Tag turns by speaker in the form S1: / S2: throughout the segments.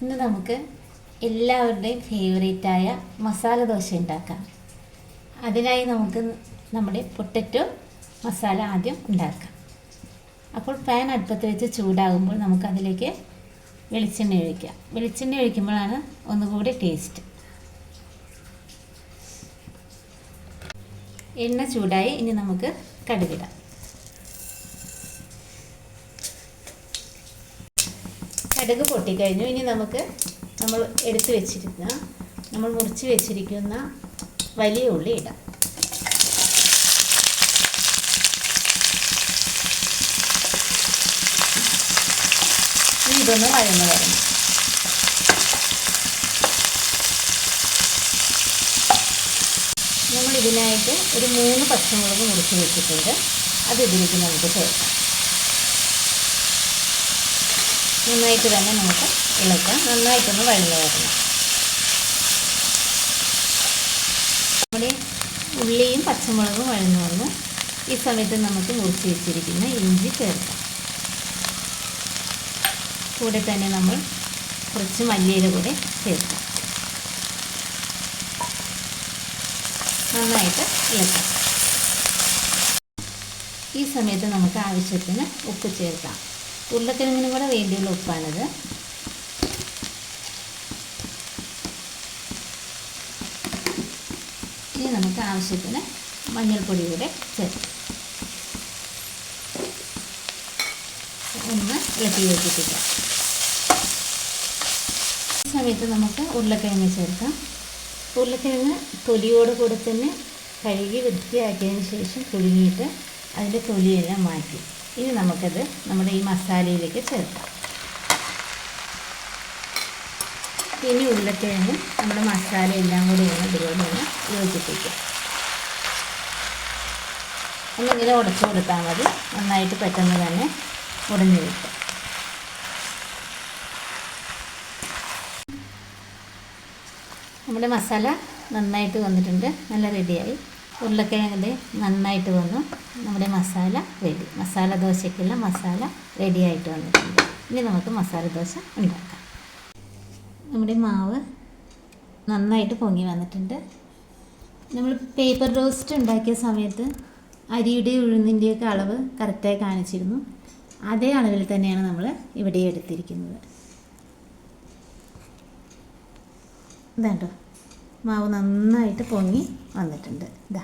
S1: ഇന്ന് നമുക്ക് എല്ലാവരുടെയും ഫേവറേറ്റായ മസാല ദോശ ഉണ്ടാക്കാം. അതിനായി നമുക്ക് നമ്മുടെ പൊട്ടറ്റോ മസാല ആദ്യം ഉണ്ടാക്കാം. അപ്പോൾ പാൻ അടുപ്പത്ത് വെച്ച് ചൂടാകുമ്പോൾ നമുക്കതിലേക്ക് വെളിച്ചെണ്ണ ഒഴിക്കാം. വെളിച്ചെണ്ണ ഒഴിക്കുമ്പോഴാണ് ഒന്നുകൂടി ടേസ്റ്റ് എണ്ണ ചൂടായി ഇനി നമുക്ക് കടുകിടാം. കടുക് പൊട്ടിക്കഴിഞ്ഞു. ഇനി നമുക്ക് നമ്മൾ എടുത്തു വെച്ചിരുന്ന നമ്മൾ മുറിച്ച് വെച്ചിരിക്കുന്ന വലിയ ഉള്ളി ഇടാം. ഇതൊന്ന് വഴന്ന് വരണം. നമ്മൾ ഇതിനായിട്ട് ഒരു മൂന്ന് പച്ചമുളക് മുറിച്ച് വെച്ചിട്ടുണ്ട്. അത് ഇതിലേക്ക് നമുക്ക് ചേർക്കാം. നന്നായിട്ട് തന്നെ നമുക്ക് ഇളക്കാം. നന്നായിട്ടൊന്ന് വഴന്ന് വരണം. നമ്മുടെ ഉള്ളിയും പച്ചമുളകും വഴന്നു വന്ന് ഈ സമയത്ത് നമുക്ക് മുറിച്ച് വെച്ചിരിക്കുന്ന ഇഞ്ചി ചേർക്കാം. കൂടെ തന്നെ നമ്മൾ കുറച്ച് മല്ലിയില കൂടെ ചേർക്കാം. നന്നായിട്ട് ഇളക്കാം. ഈ സമയത്ത് നമുക്ക് ആവശ്യത്തിന് ഉപ്പ് ചേർക്കാം. ഉരുളക്കിഴങ്ങിനും കൂടെ വേണ്ടിയുള്ള ഉപ്പാണിത്. ഇനി നമുക്ക് ആവശ്യത്തിന് മഞ്ഞൾപ്പൊടി കൂടെ ചേർക്കാം. ഒന്ന് ഇളക്കി വെച്ചിട്ടില്ല ഈ സമയത്ത് നമുക്ക് ഉരുളക്കിഴങ്ങ് ചേർക്കാം. ഉരുളക്കിഴങ്ങ് തൊലിയോട് കൂടെ തന്നെ കഴുകി വൃത്തിയാക്കിയതിന് ശേഷം പുഴുങ്ങിയിട്ട് അതിന്റെ തൊലിയെല്ലാം മാറ്റി. ഇനി നമുക്കത് നമ്മുടെ ഈ മസാലയിലേക്ക് ചേർക്കാം. ഇനി ഉള്ളക്കിഴങ്ങ് നമ്മുടെ മസാല എല്ലാം കൂടി ഒന്ന് ഇതുപോലെ ഒന്ന് യോജിപ്പിക്കാം. ഒന്നിങ്ങനെ ഉടച്ചു കൊടുത്താൽ മതി. നന്നായിട്ട് പെട്ടെന്ന് തന്നെ ഉടഞ്ഞു കിട്ടും. നമ്മുടെ മസാല നന്നായിട്ട് വന്നിട്ടുണ്ട്. നല്ല റെഡിയായി ഉരുളക്കിഴങ്ങിന്റെ നന്നായിട്ട് വന്നു. നമ്മുടെ മസാല റെഡി മസാല ദോശയ്ക്കുള്ള മസാല റെഡിയായിട്ട് വന്നിട്ടുണ്ട്. ഇനി നമുക്ക് മസാല ദോശ ഉണ്ടാക്കാം. നമ്മുടെ മാവ് നന്നായിട്ട് പൊങ്ങി വന്നിട്ടുണ്ട്. നമ്മൾ പേപ്പർ റോസ്റ്റ് ഉണ്ടാക്കിയ സമയത്ത് അരിയുടെ ഉഴുന്നിന്റെയൊക്കെ അളവ് കറക്റ്റായി കാണിച്ചിരുന്നു. അതേ അളവിൽ തന്നെയാണ് നമ്മൾ ഇവിടെ എടുത്തിരിക്കുന്നത്. ഇതാണ്ടോ മാവ് നന്നായിട്ട് പൊങ്ങി വന്നിട്ടുണ്ട്. ഇതാ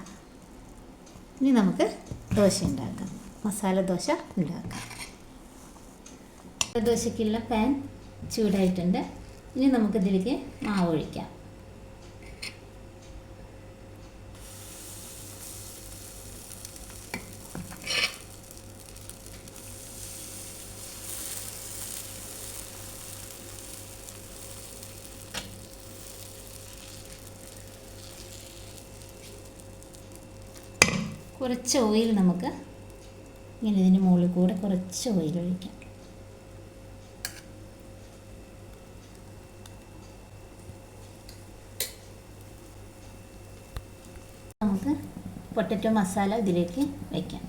S1: ഇനി നമുക്ക് ദോശ ഉണ്ടാക്കാം. മസാല ദോശ ഉണ്ടാക്കാം. ദോശയ്ക്കുള്ള പാൻ ചൂടായിട്ടുണ്ട്. ഇനി നമുക്കിതിലേക്ക് മാവ് ഒഴിക്കാം. കുറച്ച് ഓയിൽ നമുക്ക് ഇങ്ങനെ ഇതിന് മുകളിൽ കൂടെ കുറച്ച് ഓയിൽ ഒഴിക്കാം. നമുക്ക് പൊട്ടറ്റോ മസാല ഇതിലേക്ക് വയ്ക്കാം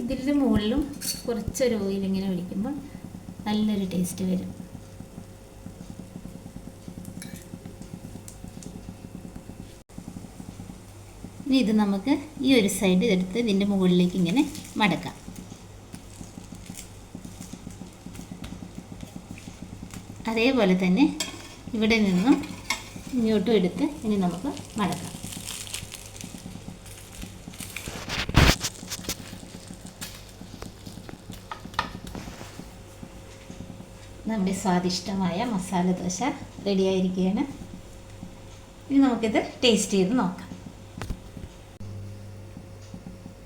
S1: ഇതിന്റെ മുകളിലും കുറച്ചൊരു ഓയിൽ ഇങ്ങനെ ഒഴിക്കുമ്പോൾ നല്ലൊരു ടേസ്റ്റ് വരും. ഇനി ഇത് നമുക്ക് ഈ ഒരു സൈഡ് എടുത്ത് ഇതിന്റെ മുകളിലേക്ക് ഇങ്ങനെ മടക്കാം. അതേപോലെ തന്നെ ഇവിടെ നിന്നും ഇങ്ങോട്ടും എടുത്ത് ഇനി നമുക്ക് മടക്കാം. നമ്മുടെ സ്വാദിഷ്ടമായ മസാല ദോശ റെഡിയായിരിക്കുകയാണ്. ഇനി നമുക്കിത് ടേസ്റ്റ് ചെയ്ത് നോക്കാം.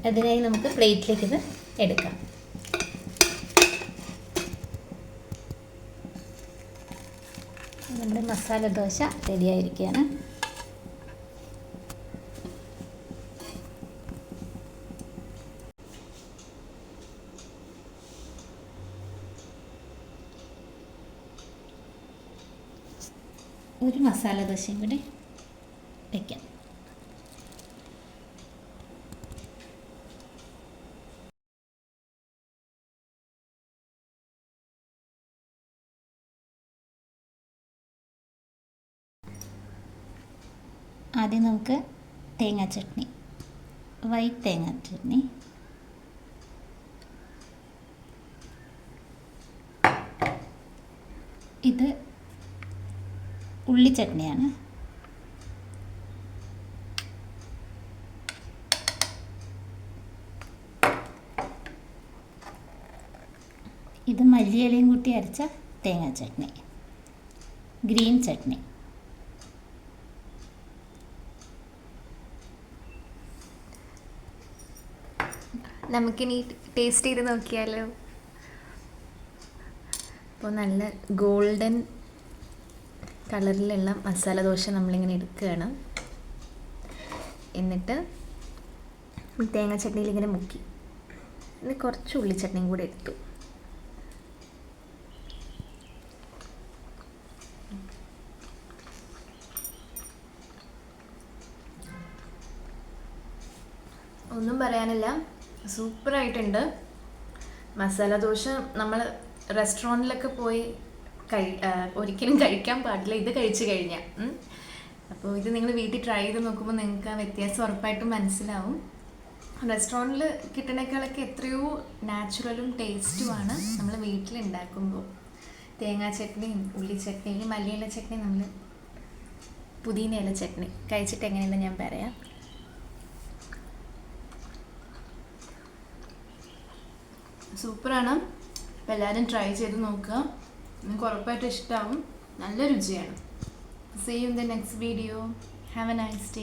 S1: അതിനായി നമുക്ക് പ്ലേറ്റിലേക്ക് ഇത് എടുക്കാം. നമ്മുടെ മസാല ദോശ റെഡിയായിരിക്കുകയാണ്. ഒരു മസാല ദോശയും കൂടി വയ്ക്കാം ആദ്യം നമുക്ക് തേങ്ങാ ചട്നി വൈറ്റ് തേങ്ങാ ചട്നി ഇത് ഉള്ളി ചട്നിയാണ് ഇത് മല്ലിയിലയും കൂട്ടി അരച്ച തേങ്ങാ ചട്നി. ഗ്രീൻ ചട്നി.
S2: നമുക്കിനി ടേസ്റ്റ് ചെയ്ത് നോക്കിയാലോ. അപ്പോൾ നല്ല ഗോൾഡൻ കളറിലുള്ള മസാല ദോശ നമ്മളിങ്ങനെ എടുക്കുകയാണ്. എന്നിട്ട് തേങ്ങ ചട്നിയിൽ ഇങ്ങനെ മുക്കി. ഇനി കുറച്ച് ഉള്ളി ചട്നിയും കൂടി എടുത്തു. ഒന്നും പറയാനില്ല. സൂപ്പറായിട്ടുണ്ട്. മസാല ദോശ നമ്മൾ റെസ്റ്റോറന്റിലൊക്കെ പോയി കഴി ഒരിക്കലും കഴിക്കാൻ പാടില്ല. ഇത് കഴിച്ചു കഴിഞ്ഞാൽ അപ്പോൾ ഇത് നിങ്ങൾ വീട്ടിൽ ട്രൈ ചെയ്ത് നോക്കുമ്പോൾ നിങ്ങൾക്ക് ആ വ്യത്യാസം ഉറപ്പായിട്ടും മനസ്സിലാവും. റെസ്റ്റോറന്റിൽ കിട്ടണേക്കാളൊക്കെ എത്രയോ നാച്ചുറലും ടേസ്റ്റുമാണ് നമ്മൾ വീട്ടിൽ ഉണ്ടാക്കുമ്പോൾ തേങ്ങാ ചട്നിയും ഉള്ളി ചട്നിയും മല്ലിയില ചട്നി നമ്മൾ പുതിന ഇല ചട്നി. കഴിച്ചിട്ട് എങ്ങനെയുണ്ടെന്ന് ഞാൻ പറയാം. സൂപ്പറാണ്. എല്ലാവരും ട്രൈ ചെയ്ത് നോക്കുക. നിങ്ങൾക്ക് ഉറപ്പായിട്ടും ഇഷ്ടമാവും നല്ല രുചിയാണ്. See in the next video have a nice day